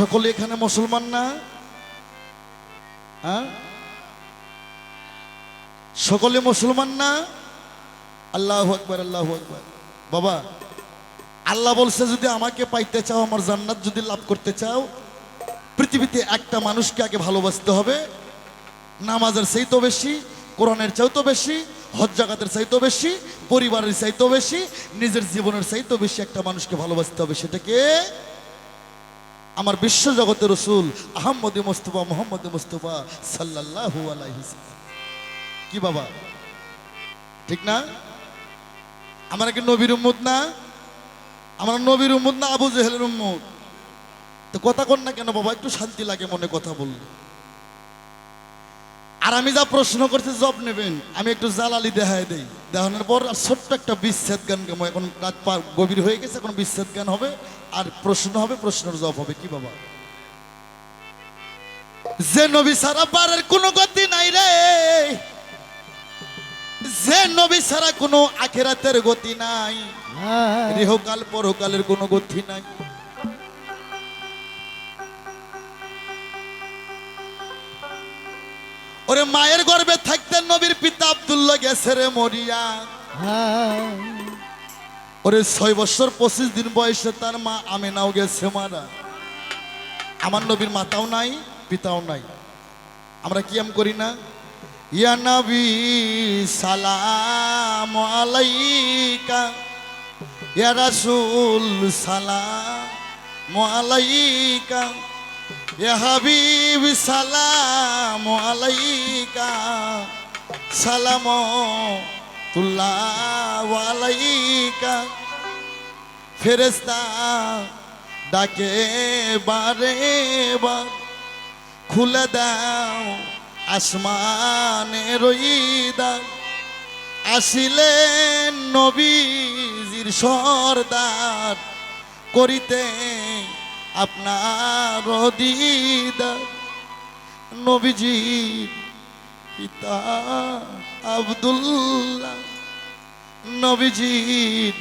সকলে এখানে মুসলমান না? হ্যাঁ? সকলে মুসলমান না? আল্লাহ আকবর আল্লাহ আকবর। বাবা, আল্লাহ বলছে যদি আমাকে পাইতে চাও, আমার জান্নাত যদি লাভ করতে চাও, পৃথিবীতে একটা মানুষকে আগে ভালোবাসতে হবে। নামাজের চাইতো বেশি, কোরআনের চাইতো বেশি, হজ জাগাতের চাইতো বেশি, পরিবারের চাইতো বেশি, নিজের জীবনের চাইতো বেশি একটা মানুষকে ভালোবাসতে হবে। সেটাকে আমার বিশ্ব জগতের রসুল আহম্মদ মোস্তফা, মোহাম্মদ মোস্তফা সাল্লাম। কি বাবা? ঠিক না? আমার কি নবীর উম্মুদ না? আমার নবীর উম্মুদ না, আবু জেহেলের উম্মুদ তো কথা কর না কেন বাবা, একটু শান্তি লাগে মনে কথা বললে। আর আমি যা প্রশ্ন করছি জব নেবেন। আমি একটু জালালি দেখায় দেই। দেখানোর পর আর ছোট্ট একটা বিচ্ছেদ গান গাবো। এখন রাত গভীর হয়ে গেছে এখন বিচ্ছেদ গান হবে। আর প্রশ্ন হবে প্রশ্নের জব হবে। কি বাবা? যে নবী সারা পারের কোনো গতি নাই রে। যে নবী ছাড়া কোনো আখেরাতের গতি নাই। রেহকাল পরকালের কোনো গতি নাই। ওরে মায়ের গর্ভে থাকতেন নবীর পিতা আব্দুল্লাহ গেছে রে মরিয়া। ওরে ছয় বছর পঁচিশ দিন বয়সে তার মা আমেনাও গেছে মারা। আমার নবীর মাতাও নাই পিতাও নাই। আমরা কি আম করি না? ইয়া নবী সালাম আলাইকা ইয়া রাসূল সালাম আলাইকা। ইয়া হাবিব, সালাম আলাইকা। সালাম তুল্লাহ আলাইকা। ফেরেস্তা ডাকে, বারে বার। খুলে দাও আসমানে রইদার। আসিলেন নবীজির সর্দার। করিতে আপনার দিদার নবীজির পিতা আব্দুল্লাহ। নবীজির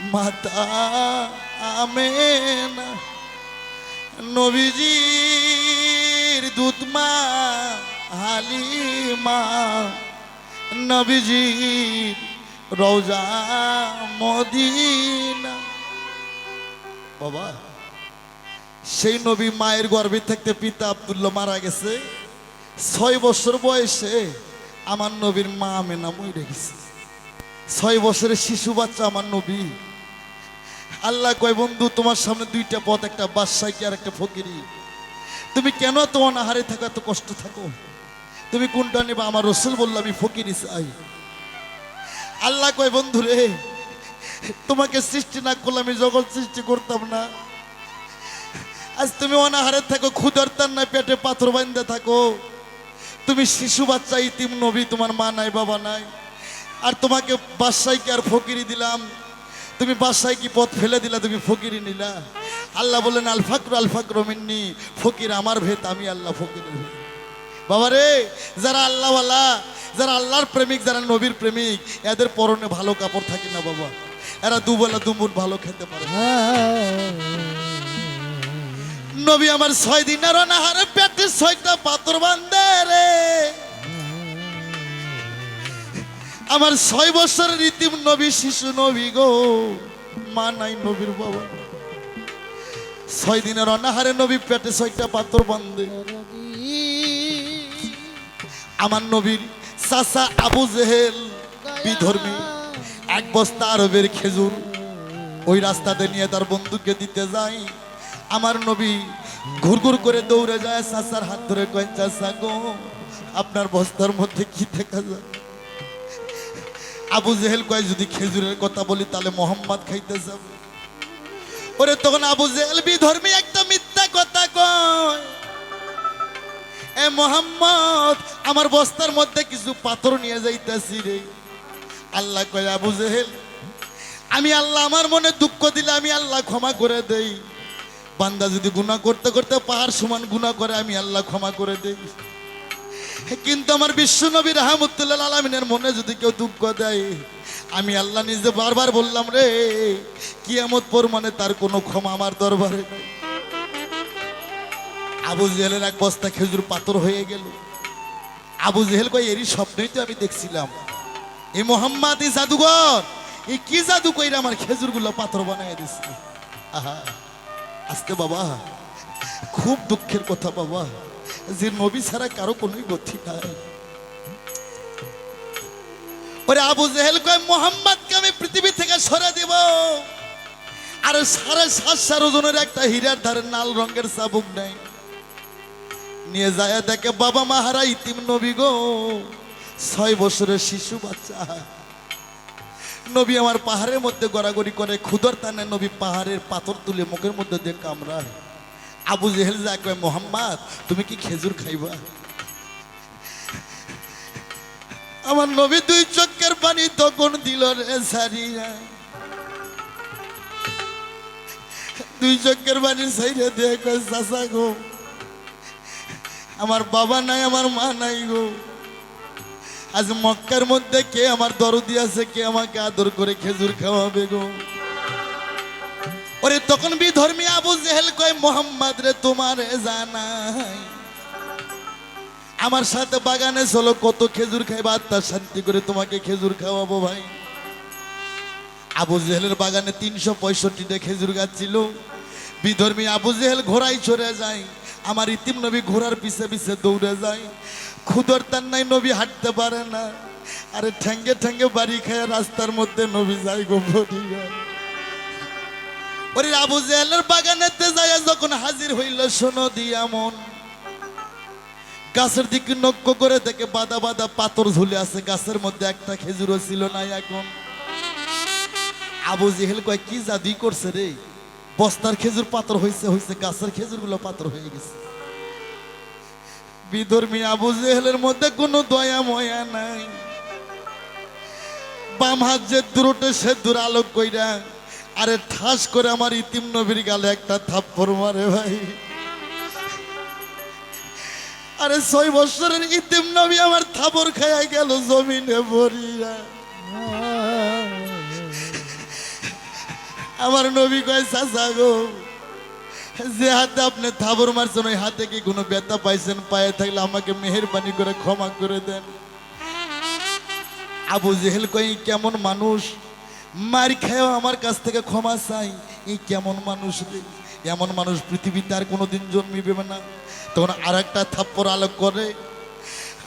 মাতা আমেনা। নবীজির দুধমা, হালিমা। নবীজির রওজা মদিনা। বাবা। সেই নবী মায়ের গর্ভে থাকতে পিতা আব্দুল্লাহ মারা গেছে। ছয় বছর বয়সে আমার নবীর মা আমেনা মরে গেছে। ছয় বছরের শিশু বাচ্চা আমার নবী। আল্লাহ কয়, বন্ধু, তোমার সামনে দুইটা পথ, একটা বাদশাহ আর একটা ফকিরি। তুমি কেন তোমার আহারে থাকো, এত কষ্ট থাকো? তুমি কোনটা নেবা? আমার রসুল বলল, আমি ফকিরি চাই। আল্লাহ কয় বন্ধু রে তোমাকে সৃষ্টি না করলে আমি জগৎ সৃষ্টি করতাম না। আজ তুমি অনাহারে থাকো ক্ষুদার তার নাই পেটে পাথর বান্ধে থাকো। তুমি শিশু বাচ্চা, ইতিম নবী, তোমার মা নাই, বাবা নাই। আর তোমাকে বাসাইকে আর ফকিরি দিলাম। তুমি বাসায় কি পথ ফেলে দিলা, তুমি ফকিরি নিলা। আল্লাহ বললেন, আল ফাকর আল ফাকর মিন্নি, ফকির আমার ভেত, আমি আল্লাহ ফকির বাবা রে, যারা আল্লাহওয়ালা, যারা আল্লাহর প্রেমিক, যারা নবীর প্রেমিক, এদের পরনে ভালো কাপড় থাকে না বাবা। এরা দুবেলা দুমুট ভালো খেতে পারে। নবী আমার ছয় দিনের অনাহারে পেটে ছয়টা পাথর বান্ধে রে। আমার ছয় বছরের রীতিম নবী, শিশু নবী গো। মা নাই নবীর বাবা। ছয় দিনের অনাহারে নবী পেটে ছয়টা পাথর বান্ধে আমার নবীর চাচা আবু জেহেল, বিধর্মী, এক বস্তা আরবের খেজুর, ওই রাস্তাতে নিয়ে তার বন্ধুকে দিতে যাই আমার নবী ঘুরঘুর করে দৌড়ে যায় চাচার হাত ধরে কয়, চাচা গো, আপনার বস্তার মধ্যে কি দেখা যায়? আবু জেহেল কয়, যদি খেজুরের কথা বলি তাহলে মোহাম্মদ খাইতে যাবে। ওরে তখন আবু জেহেল বিধর্মী একটা মিথ্যা কথা কয়। এ মোহাম্মদ, আমার বস্তার মধ্যে কিছু পাথর নিয়ে যাইতেছি রে। আল্লাহ কয়, আবু জেহেল, আমি আল্লাহ, আমার মনে দুঃখ দিলে আমি আল্লাহ ক্ষমা করে দেই। বান্দা যদি গুনাহ করতে করতে পাহাড় সমান গুনাহ করে, আমি আল্লাহ ক্ষমা করে দেই। কিন্তু আমার বিশ্ব নবী রাহমতুল্লাহ আলমিনের মনে যদি কেউ দুঃখ দেয়, আমি আল্লাহ নিজে বারবার বললাম, রে, কিয়ামত পর মানে তার কোনো ক্ষমা আমার দরবারে আবু জেহেলের এক বস্তা খেজুর পাথর হয়ে গেল। আবু জেহেল কয়, এরই স্বপ্নই তো আমি দেখছিলাম। এই মোহাম্মদ এই জাদুঘর এই কি জাদু কইরা আমার খেজুরগুলো পাথর বানাই দিছে? আহা। আজকে বাবা, খুব দুঃখের কথা বাবা, যে নবী ছাড়া কারও কোনোই গতি নাই। ওরে আবু জেহেল কয়, মোহাম্মদকে আমি পৃথিবী থেকে সরে দিব। আর সাড়ে সাতশো ওজনের একটা হীরার ধারে নাল রঙের চাবুক নেই। নিয়ে যায় দেখে, বাবা মাহারা ইতিম নবী গো, ছয় বছরের শিশু বাচ্চা। নবী আমার পাহাড়ের মধ্যে গড়াগড়ি করে খুদর টানে নবী পাহাড়ের পাথর তুলে মুখের মধ্যে দিয়ে কামড়ায়। আবু জেহেল যা কয়, মোহাম্মদ, তুমি কি খেজুর খাইবা? আমার নবী দুই চক্কের পানি তখন দিল রে সারিয়া। দুই চক্কের পানি সাইরে দিয়ে কয় চাষা গো, আমার বাবা নাই, আমার মা নাই গো। আজ মক্কার মধ্যে কে আমার দরদি আছে, কে আমাকে আদর করে খেজুর খাওয়াবে গো? ওরে তখন বিধর্মী আবু জেহেল কয়, মোহাম্মদ রে, তোমার জানাই আমার সাথে বাগানে চলো, কত খেজুর খাইবা আত্মা শান্তি করে তোমাকে খেজুর খাওয়াবো ভাই। আবু জেহেলের বাগানে তিনশো পঁয়ষট্টিটা খেজুর গাছ ছিল। বিধর্মী আবু জেহেল ঘোড়ায় চড়ে যায়। আমার ইতিম নবী ঘোড়ার পিছে পিছে দৌড়ে যায়। খুদর তার নাই, নবী হাঁটতে পারে না। আরে ঠ্যাঙ্গে ঠ্যাঙ্গে বাড়ি খায় রাস্তার মধ্যে নবী যায় গো ওরে আবু জেহেলের বাগানেতে যায়, যখন হাজির হইল শোনো দিয়া গাছের দিকে নক্য করে দেখে বাদা বাদা পাথর ঝুলে আছে। গাছের মধ্যে একটা খেজুরও ছিল না এখন। আবু জেহেল কয়, কি জাদুই করছে রে? বস্তার খেজুর পাথর হয়েছে হয়েছে গাছের খেজুরগুলো পাথর হয়ে গেছে। বিধর্মী আবু জেহেলের মধ্যে কোনো দয়া ময়া নাই। বাম হাত যে দূরটে, সে দূর আলোক কইরা, আরে ঠাস করে আমার ইতিম নবীর গালে একটা থাপ্পড় মারে ভাই। আরে ছয় বছরের ইতিম নবী আমার থাপর খাইয়া গেল জমিনে ভরিয়া। আমার নবী কয়, চাচা গো, যে হাতে আপনি থাবর মারছেন, ওই হাতে কি কোনো ব্যথা পাইছেন? পায়ে থাকলে আমাকে মেহেরবানি করে ক্ষমা করে দেন। আবু জেহেল কই কেমন মানুষ? মার খায়ও আমার কাছ থেকে ক্ষমা চাই। এই কেমন মানুষ রে? এমন মানুষ পৃথিবীতে আর কোনোদিন জন্মিবে না। তখন আর একটা থাপ্পর আলোক করে।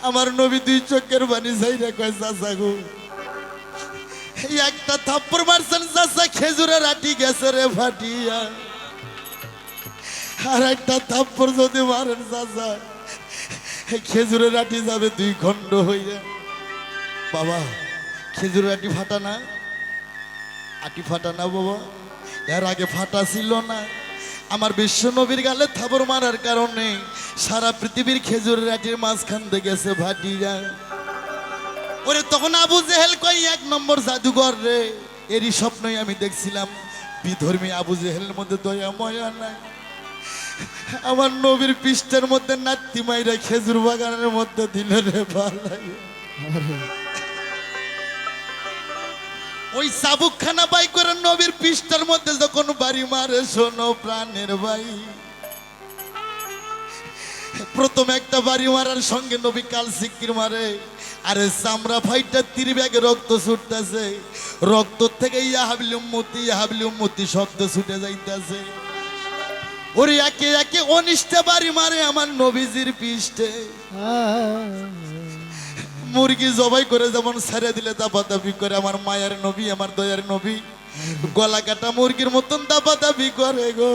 আমার নবী দুই চোখের বাণী চাই রে কয়, চাচা গো একটা থাপ্পড় মারছেন, চাচা, খেজুরের আটি গেছে রে ফাটিয়া আর একটা থাপ্পড় যদি মারেন এই খেজুরের আটি যাবে দুই খণ্ড হইয়া। বাবা, খেজুরের আটি ফাটা না? আটি ফাটা না বাবা? এর আগে ফাটা ছিল না। আমার বিশ্ব নবীর গালে থাবর মারার কারণে সারা পৃথিবীর খেজুরের আটির মাঝখান থেকে গেছে ভাটিরা ওরে তখন আবু জেহেল কই এক নম্বর জাদুঘর রে। এরই স্বপ্নই আমি দেখছিলাম। বিধর্মী আবু জেহেলের মধ্যে দয়া, ময়া নাই। আমার নবীর পৃষ্ঠের মধ্যে নাত্তি মাইরা খেজুর বাগানের মধ্যে দিল রে ভালাই ওই সাবুক খানা বাই করে নবীর পৃষ্ঠের মধ্যে যখন বাড়ি মারে, শোনো প্রাণের ভাই প্রথম একটা বাড়ি মারার সঙ্গে নবী কাল সিকির মারে। আরে চামড়া ফাইটা তীর ব্যাগে রক্ত ছুটতেছে। রক্ত থেকে ইয়া ইয়াহাবলি উম্মতি ইয়াহাবলি উম্মতি শব্দ ছুটে যাইতেছে। ওরে একে একে অনিষ্টে বাড়ি মারে আমার নবীজির পৃষ্ঠে। মুরগি জবাই করে যেমন ছেড়ে দিলে দাবি করে আমার মায়ের নবী, আমার দয়ার নবী। গলা কাটা মুরগির মতন দাবি করে গো।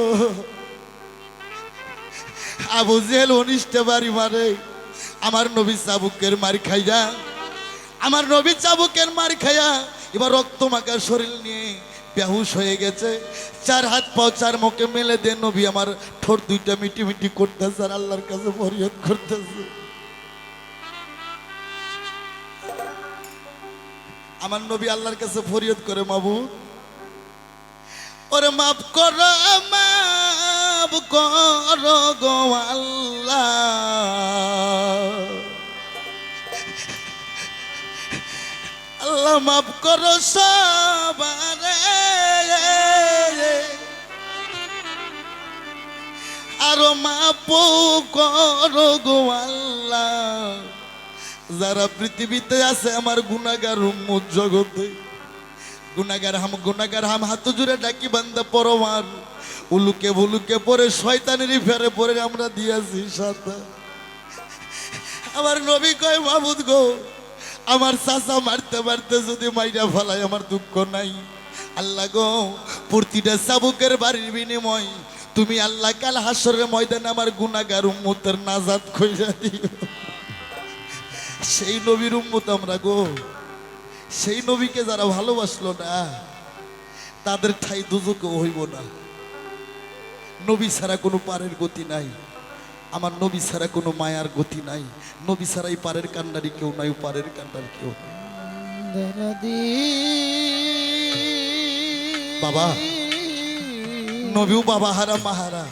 আবু জেহেল অনিষ্টে বাড়ি মারে। আমার নবী চাবুকের মার খাইয়া, আমার নবী চাবুকের মার খাইয়া, এবার রক্ত মাখার শরীর নিয়ে বেহুশ হয়ে গেছে। চার হাত পাও চার মুখে মেলে দে নবী আমার ঠোঁট দুইটা মিটি মিটি করতেছে আর আল্লাহর কাছে ফরিয়াদ করতেছে। আমার নবী আল্লাহর কাছে ফরিয়াদ করে মাবু ওরে মাফ কর করো মাফ করো গো আল্লাহ। আল্লাহ মাফ করো সবারে। আরও মাপ করো গো আল্লাহ। যারা পৃথিবীতে আছে আমার উম্মত জগতে। গুনাগার হাম গুনাগার হাম, হাত জুড়ে ডাকি বান্দা পরমার উলুকে ভুলুকে পরে শয়তানের ফেরে পরে আমরা দিয়েছি সাথে। আমার নবী কয় মাহবুদ গো, আমার চাচা মারতে মারতে যদি মাইরা ফেলায় আমার দুঃখ নাই। আল্লাহ গো, প্রতিটা চাবুকের বাড়ির বিনিময় তুমি আল্লাহ কাল হাসরের ময়দানে আমার গুনাগার উম্মতের নাজাদ কইরা দিও। সেই নবীর উম্মত আমরা গো, সেই নবীকে যারা ভালোবাসলো না, তাদের ঠাই দুজকে হইব না। নবী ছাড়া কোনো পারের গতি নাই। আমার নবী ছাড়া কোনো মায়ার গতি নাই। নবী ছাড়াই পারের কান্ডারি কেউ নাই পারের কান্ডারি কেউ। বাবা, নবীও বাবা হারা মাহারা।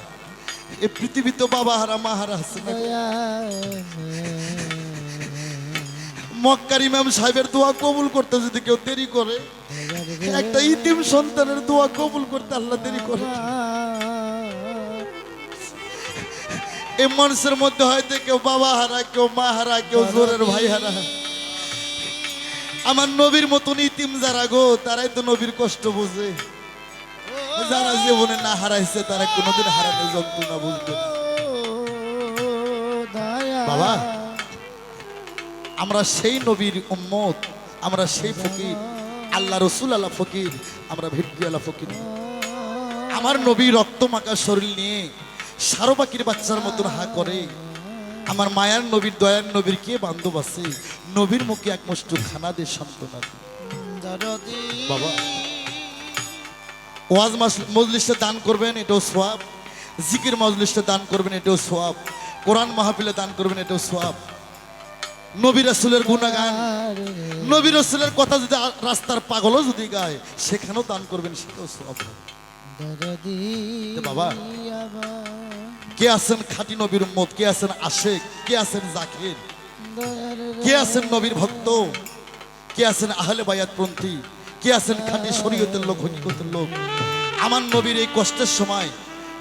এ পৃথিবীতে বাবা হারা মাহারা আছে মক্কার ইমাম সাহেবের দোয়া কবুল করতে যদি কেউ দেরি করে, একটা ইতিম সন্তানের দোয়া কবুল করতে আল্লাহ দেরি করে। এই মানুষের মধ্যে হয়তো কেউ বাবা হারা, কেউ মা হারা, কেউ জোরের ভাই হারা। আমার নবীর মতন ইতিম যারা গো, তারাই তো নবীর কষ্ট বোঝে। যারা জীবনে না হারাইছে, তারা কোনোদিন হারানো যন্ত্রণা বুঝবে বাবা, আমরা সেই নবীর উম্মত, আমরা সেই ফকির। আল্লাহ রসুল আল্লাহ ফকির, আমরা ভিটকি আল্লাহ ফকির। আমার নবী রক্ত মাখা শরীর নিয়ে সারো পাখির বাচ্চার মতন হা করে। আমার মায়ার নবীর দয়ার নবীর কে বান্ধব আছে? নবীর মুখে এক মুষ্ট খানা দিয়ে সান্ত্বনা বাবা, ওয়াজ মাস- মজলিসে দান করবেন, এটাও সোয়াব। জিকির মজলিসে দান করবেন, এটাও সোয়াব। কোরআন মাহফিলে দান করবেন, এটাও সোয়াব। নবী রাসুলের গুণাগান নবী রাসুলের কথা যদি রাস্তার পাগলও যদি গায়, সেখানেও দান করবেন, সেটাও সোয়াব বাবা, কে আছেন খাঁটি নবীর উম্মত? কে আছেন আশেক? কে আছেন জাকির? কে আছেন নবীর ভক্ত? কে আছেন আহলে কে আছেন খাঁটি শরীয়তের লোক, হকিকতের লোক? আমার নবীর এই কষ্টের সময়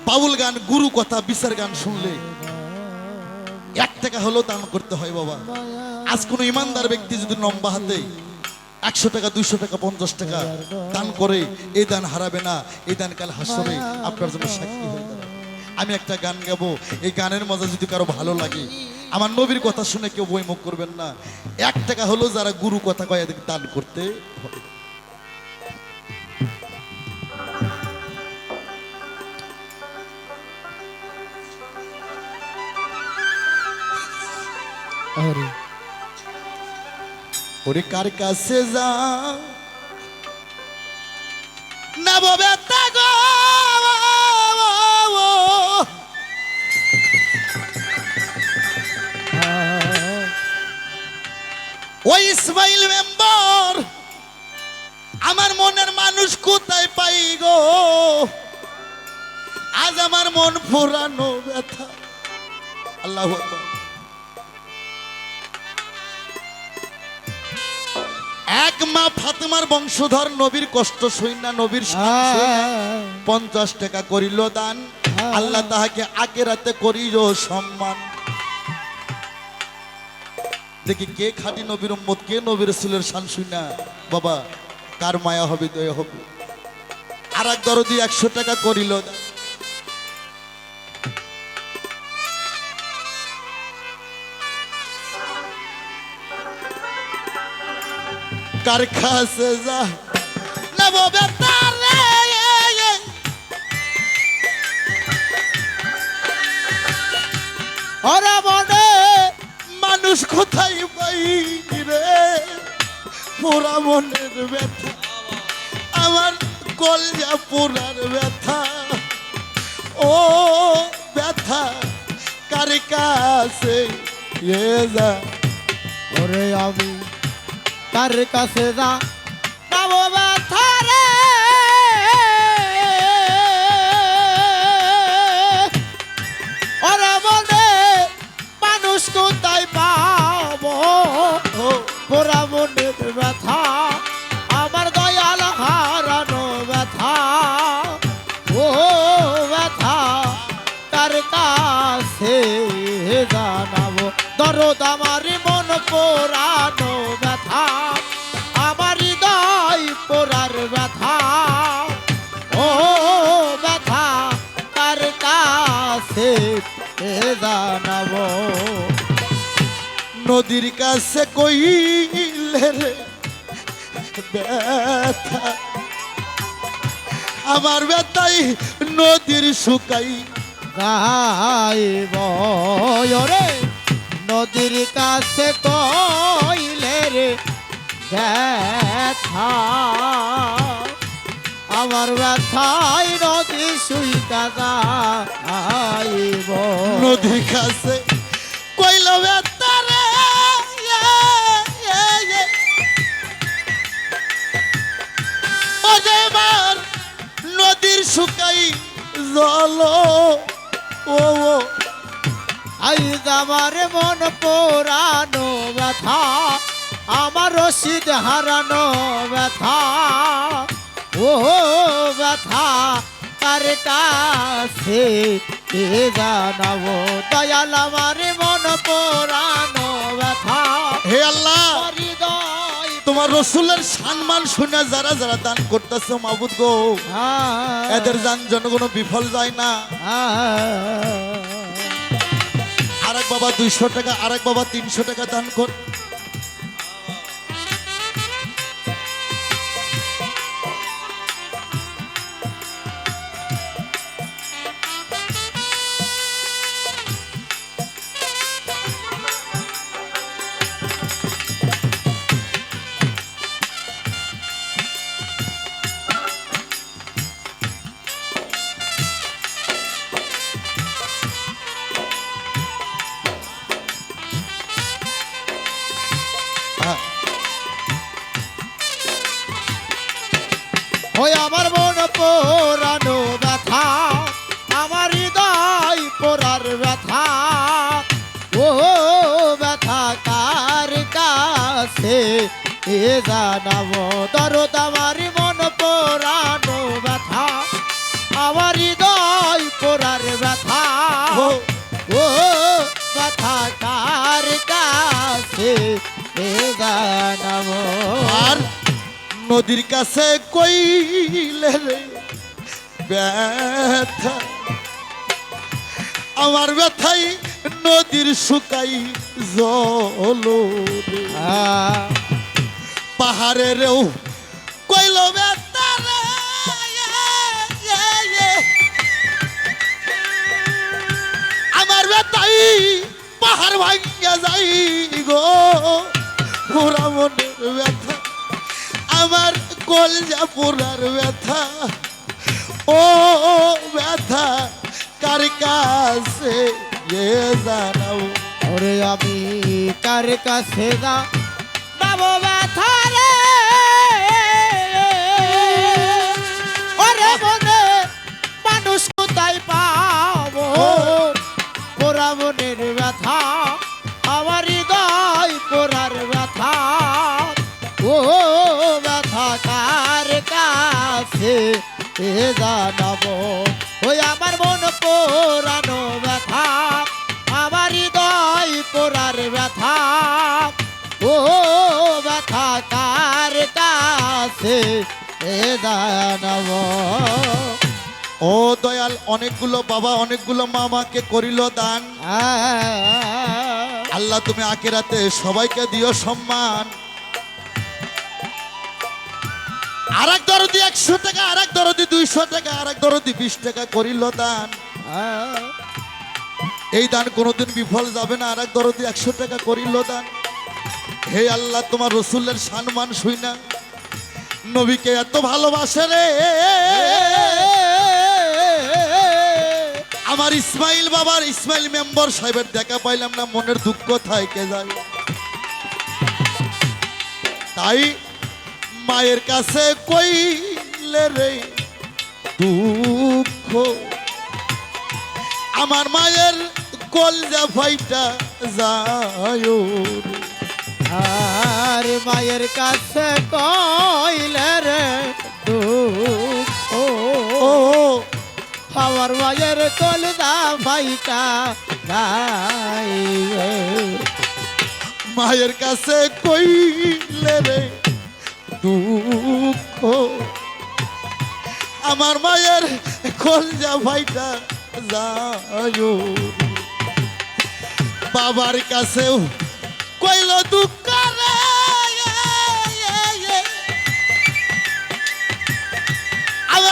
বাউল গান, গুরু কথা, বিচার গান শুনলে এক টাকা হলেও দান করতে হয় বাবা। আজ কোনো ইমানদার ব্যক্তি যদি লম্বা হাতে একশো টাকা, দুইশো টাকা, পঞ্চাশ টাকা। দান করে এই দান হারাবে না এই দান কাল হাসবে। আপনার জন্য সাক্ষী হয়ে। আমি একটা গান গাবো। এই গানের মজা যদি কারও ভালো লাগে, আমার নবীর কথা শুনে কেউ বই মুখ করবেন না। এক টাকা হলেও যারা গুরু কথা কয় এদের দান করতে হবে। আরে। ওরে কার কাছে যা? না বেতা গো। ওই ইসমাইল মেম্বার, আমার মনের মানুষ কোথায় পাই গো? আজ আমার মন ফুরানো ব্যথা। আল্লাহ আকবার। এক মা ফাতেমার বংশধর নবীর কষ্ট সৈন্য নবীর পঞ্চাশ টাকা করিল দান। আল্লাহ তাহাকে আগে রাতে করিল সম্মান। দেখি কে খাঁটি নবীর উম্মত কে নবীর রসুলের শান শুনা বাবা কার মায়া হবে দয়া হবে। আর এক দরদি একশো টাকা করিল দান। কার কাছে যা নেব মনে মানুষ কোথায় পাই রে? পোড়া মনের ব্যথা, আমার কলজা পোড়ার ব্যথা। ও ব্যথা, কার কাছে যা? ওরে আমি তার কাছে যা। পাবো ব্যথা রে ওরে মনে, মানুষ কোথায় পাবো? ও পোড়া ব্যথা, আমার দয়াল হারানো ব্যথা। ও ব্যথা, তার কাছে জানাব। দরদ আমার মন পোড়ানো নদীর কাছে কইলে আমার ব্যথাই নদীর শুকাই গাইব রে, নদীর কাছে কইলে রে, ব্যথা। আমার ব্যথায় নদী সুইকা গাইব। নদীর কাছে কইল ব্যথা। শুকাই জল। ও আইজ আমার মন পোড়ানো ব্যথা আমার রশিদ হারানো ব্যথা। ও ব্যথা কার কাছে এ জানাব? দয়াল আমার মন পোড়ানো ব্যথা। হে আল্লাহ! তোমার রসুলের সম্মান শুনে যারা যারা দান করতেছ মাবুদ গো এদের যান জনগণ কোনো বিফল যায় না। আরেক বাবা দুইশো টাকা আরেক বাবা তিনশো টাকা দান কর। জানাব। দরদ আমার মন পোড়ানো ব্যথা। আমার হৃদয় পোড়ার ব্যথা। ও, ব্যথা কার কাছে? জানাব। আর? নদীর কাছে কইলে রে ব্যথা। আমার ব্যথাই নদীর শুকাই জল পাহাড়েরও কইল। আমার ব্যথাই পাহাড় ভাঙ্গা যাই গো। পুরা মনের ব্যথা, আমার কলজা পুরার ব্যথা। ও ব্যথা, কার কাছে জানাও আমি কার কাছে যা জানাব? ওই আমার মন পোড়ানো ব্যথা আমার হৃদয় পোড়ার ব্যথা। কাছে এ জানাব ও দয়াল অনেকগুলো বাবা অনেকগুলো মামাকে করিল দান। আল্লাহ তুমি আকেরাতে সবাইকে দিও সম্মান। আর এক দরদি একশো টাকা আর এক দরদি দুইশো টাকা আর এক দরদি বিশ টাকা করিল দান। এই দান কোনোদিন বিফল যাবে না আর এক দরদি একশো টাকা করিল দান। হে আল্লাহ তোমার রসুলের সম্মান শুই না। নবীকে এত ভালোবাসে রে। আমার ইসমাইল বাবার ইসমাইল মেম্বার সাহেবের দেখা পাইলাম না, মনের দুঃখ থাইকে যায়। তাই মায়ের কাছে কইলে রে, দুঃখ। আমার মায়ের কলজা ফাইটা যায়। আর মায়ের কাছে কইলে রে, ও আমার মায়ের কলদা ভাইটা গাইবে মায়ের কাছে কইলে রে, দুঃখ। আমার মায়ের কলজা ভাইটা যায় বাবার কাছেও কইল দুঃখ রে।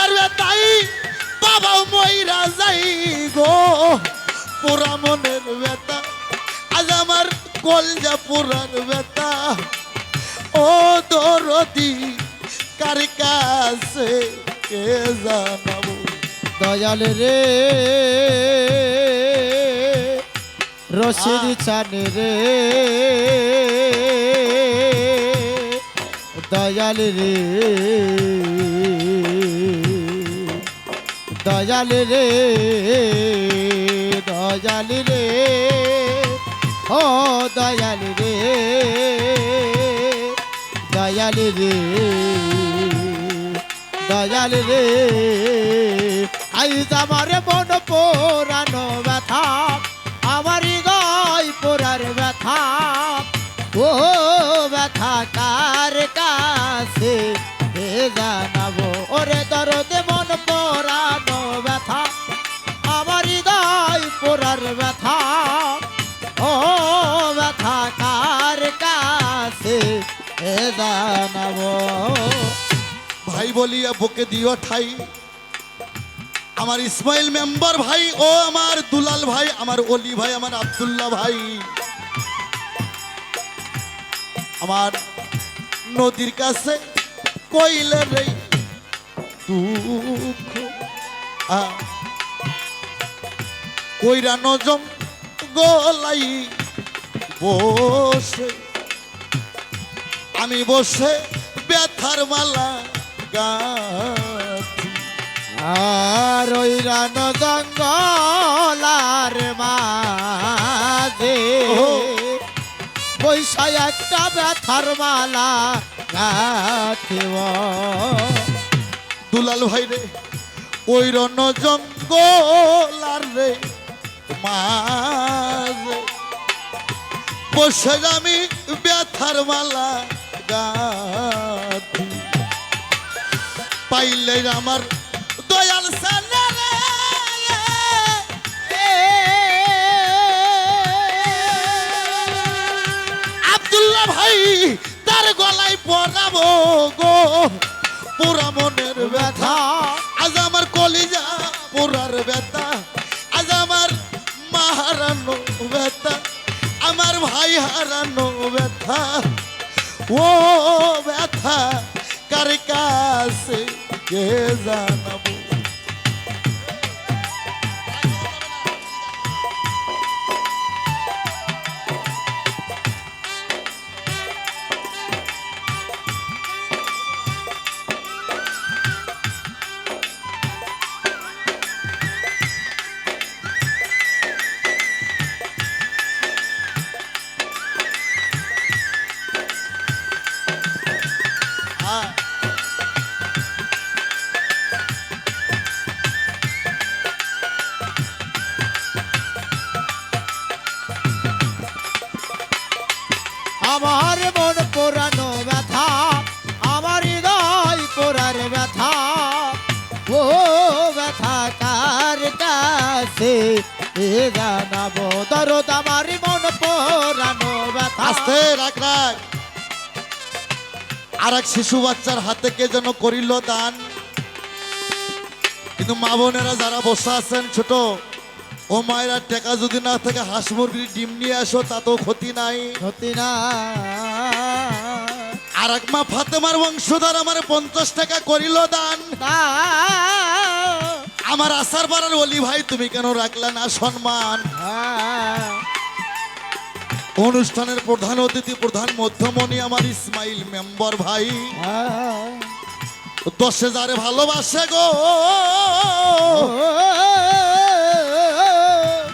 আমার তাই বাবা ময়রা যাই গো। পুরা মনের বেতা আজ আমার কলজা পুরার বেতা ও দরদি কার কাছে কে জানাব? দয়াল রে রশিদ চান রে। দয়াল রে। দয়াল রে দয়াল রে। ও দয়াল রে দয়াল রে দয়াল রে। আইজ আমার মন পোড়ানো ব্যথা জানাব। ভাই বলিয়া বুকে দিও ঠাই। আমার ইসমাইল মেম্বার ভাই, ও আমার দুলাল ভাই, আমার অলি ভাই, আমার আব্দুল্লাহ ভাই। আমার নদীর কাছে কইলে কইরা নজম গলাই বসে। আমি বসে ব্যথার মালা গাথি। আর ওই রান জঙ্গলার মাঝে। পয়সা একটা ব্যথার মালা গাথিব দুলাল ভাই রে ওই রণ জঙ্গল আর রে মাঝে। বসে আমি ব্যথার মালা গাথি পাইলে আমার দয়াল সালে আব্দুল্লাহ ভাই তার গলায় পরাবো গো পুরা মনের ব্যথা আজ আমার কলিজা পুরার ব্যথা আজ আমার মা হারানো ব্যথা আমার ভাই হারানো ব্যথা ও ব্যথা কার কাছে কে জানাব? এক শিশু বাচ্চার হাতে কে যেন করিল দান? কিন্তু মা বোনেরা যারা বসে আছেন ছোট ও মায়েরা টেকা যদি না থাকে হাঁস মুরগির ডিম নিয়ে আসো তাতেও ক্ষতি নাই। ক্ষতি না। আর এক মা ফাতেমার বংশধর আমার পঞ্চাশ টাকা করিল দান। আমার আসার পাড়ার অলি ভাই তুমি কেন রাখলে না সম্মান? হ্যাঁ। অনুষ্ঠানের প্রধান অতিথি, প্রধান মধ্যমণি আমার ইসমাইল মেম্বার ভাই। দশ হাজারে ভালোবাসে গো।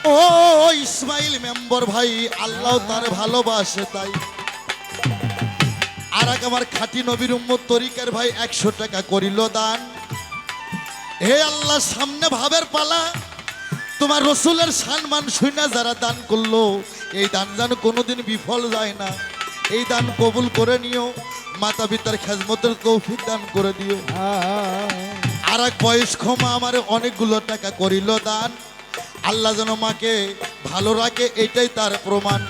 ও ইসমাইল মেম্বার ভাই, আল্লাহ তার ভালোবাসে তাই। আর এক আমার খাঁটি নবীর উম্মত তরিকার ভাই একশো টাকা করিল দান। হে আল্লাহ, সামনে ভাবের পালা। তোমার রসুলের সম্মান শুনে যারা দান করল, এই দান যেন কোনোদিন বিফল যায় না। এই দান কবুল করে নিও মাতা পিতার খেজমতের তৌফিক দান করে দিও। আর এক বয়স ক্ষমা আমার অনেকগুলো টাকা করিল দান। আল্লাহ যেন মাকে ভালো রাখে, এটাই তার প্রমাণ।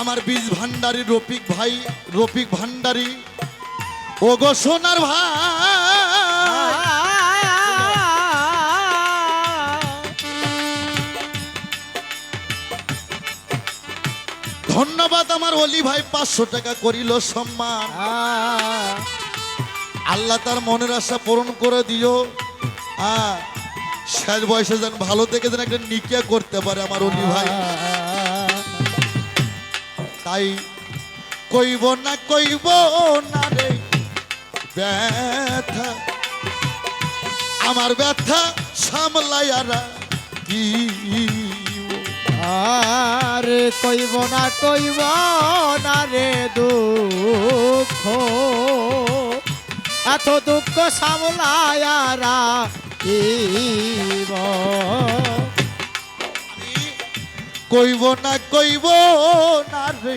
আমার বীজ ভান্ডারী রফিক ভাই, রফিক ভান্ডারী ও গো সোনার ভাই! ধন্যবাদ আমার অলি ভাই পাঁচশো টাকা করিল সম্মান। আল্লাহ তার মনের আশা পূরণ করে দিও। হ্যাঁ শেষ বয়সে যেন ভালো থেকে যেন একটা নিকিয়া করতে পারে আমার অলি ভাই। তাই কইব না কইব না রে ব্যথা। আমার ব্যথা সামলাইয়ারা কি আর কইব না কইব না রে দুঃখ। এত দুঃখ সামলায়ারা ইব কইব না কইব না রে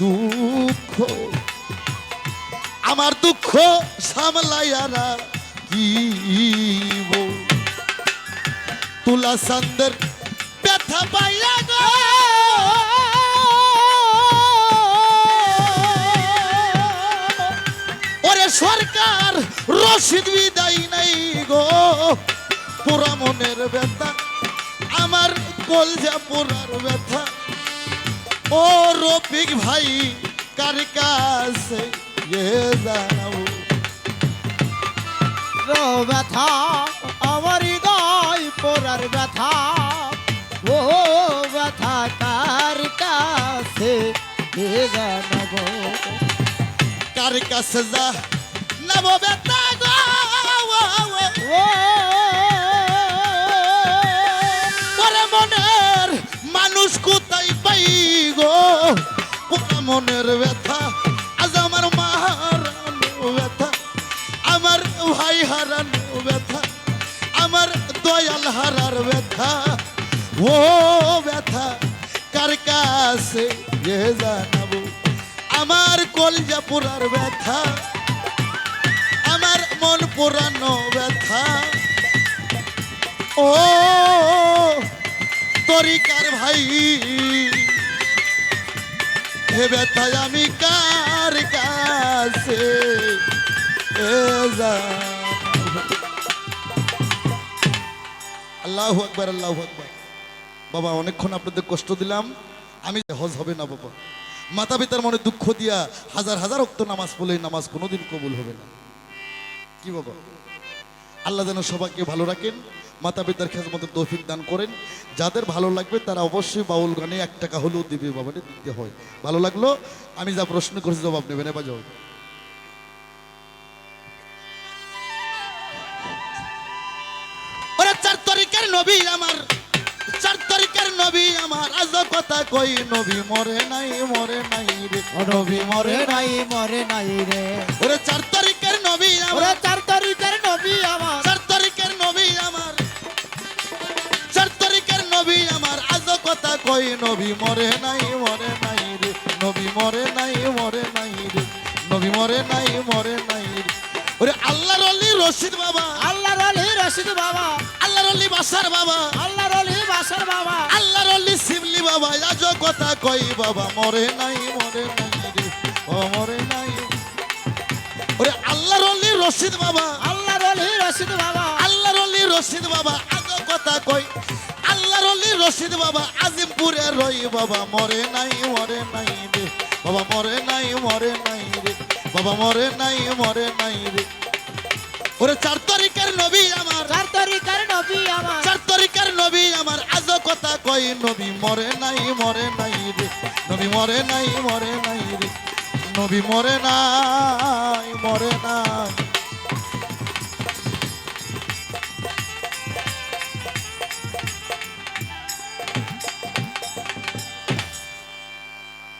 দুঃখ। আমার দুঃখ সামলাইয়ারা কি তুলা সান্দের ব্যথা পাইয়া গো ওরে সরকার, রশিদ বিদায় নাই গো। পুরা মনের ব্যথা, আমার কলজা পোড়ার ব্যথা। ও রফিক ভাই, কার কাছে জানাব? ব্যথা, আমার হৃদয় পোড়ার ব্যথা। ও ব্যথা কার কাছে জানাব কার কাছে যা নেব ব্যথা গো। ওরে মনের মানুষ কোথায় পাই গো? পুরা মনের ব্যথা আজ আমার মা হারানো ব্যথা আমার ভাই হারানো ব্যথা আমার দয়াল হারার ব্যথা। ও ব্যথা, কার কাছে এ জানাব? আমার কলজা পুরার ব্যথা, আমার মন পুরানো ব্যথা। ও তরিকার ভাই? হে ব্যথায় আমি কার কাছে? আল্লাহু আকবার আল্লাহু আকবার। বাবা, অনেকক্ষণ আপনাদের কষ্ট দিলাম। আমি হজ হবে না, বাবা। মাতা পিতার মনে দুঃখ দিয়া হাজার হাজার অক্ত নামাজ পড়লে নামাজ কোনোদিন কবুল হবে না। কি বাবা? আল্লাহ যেন সবাইকে ভালো রাখেন মাতা পিতার খেয়াল মতো তৌফিক দান করেন। যাদের ভালো লাগবে তারা অবশ্যই বাউল গানে এক টাকা হলেও দিবে বাবাটা দিতে হয়। ভালো লাগল? আমি যা প্রশ্ন করেছি জবাব নেবেন, এবার তারিখের নবী আমার চার তারিখের নবী আমার আজ কথা কই নবী মরে নাই মরে নাই রে। নবী মরে নাই মরে নাই রে। ওরে চার তারিখের নবী ওরে আমার চার তারিখের নবী আমার। চার তারিখের নবী আমার। চার তারিখের নবী আমার আজ কথা কই নবী মরে নাই মরে নাই রে। নবী মরে নাই মরে নাই রে। নবী মরে নাই মরে নাই রে। ওরে আল্লাহর অলি রশিদ বাবা। আল্লাহর অলি রশিদ বাবা। আল্লাহর অলি বাসার বাবা। আল্লাহর অলি বাসার বাবা। আল্লাহর অলি শিবলি বাবা আজ কথা কই বাবা মরে নাই মরে নাই রে ও মরে নাই। ওরে আল্লাহর অলি রশিদ বাবা। আল্লাহর অলি রশিদ বাবা। আল্লাহর অলি রশিদ বাবা আজ কথা কই। আল্লাহর অলি রশিদ বাবা আজিমপুরে রই বাবা মরে নাই মরে নাই রে বাবা মরে নাই মরে নাই রে বাবা মরে নাই মরে নাই রে। ওরে চার কথা কই নবী মরে নাই মরে নাই রে। নবী মরে নাই মরে নাই রে। নবী মরে নাই মরে নাই।